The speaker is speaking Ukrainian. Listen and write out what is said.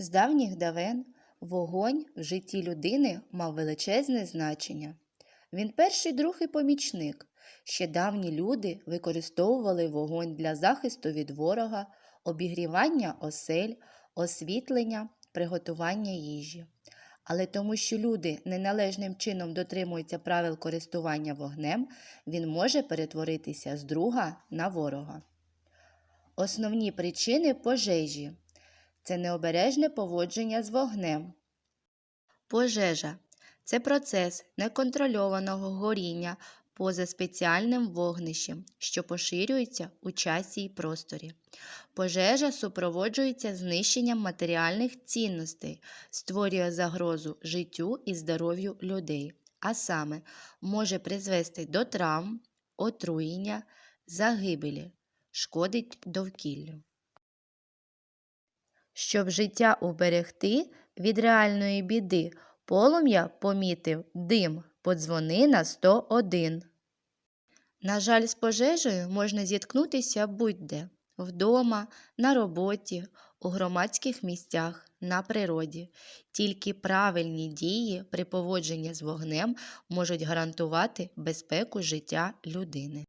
З давніх давен вогонь в житті людини мав величезне значення. Він перший друг і помічник. Ще давні люди використовували вогонь для захисту від ворога, обігрівання осель, освітлення, приготування їжі. Але тому, що люди неналежним чином дотримуються правил користування вогнем, він може перетворитися з друга на ворога. Основні причини пожежі це необережне поводження з вогнем. Пожежа це процес неконтрольованого горіння поза спеціальним вогнищем, що поширюється у часі й просторі. Пожежа супроводжується знищенням матеріальних цінностей, створює загрозу життю і здоров'ю людей, а саме може призвести до травм, отруєння, загибелі, шкодить довкіллю. Щоб життя уберегти від реальної біди, полум'я помітив дим, подзвони на 101. На жаль, з пожежею можна зіткнутися будь-де – вдома, на роботі, у громадських місцях, на природі. Тільки правильні дії при поводженні з вогнем можуть гарантувати безпеку життя людини.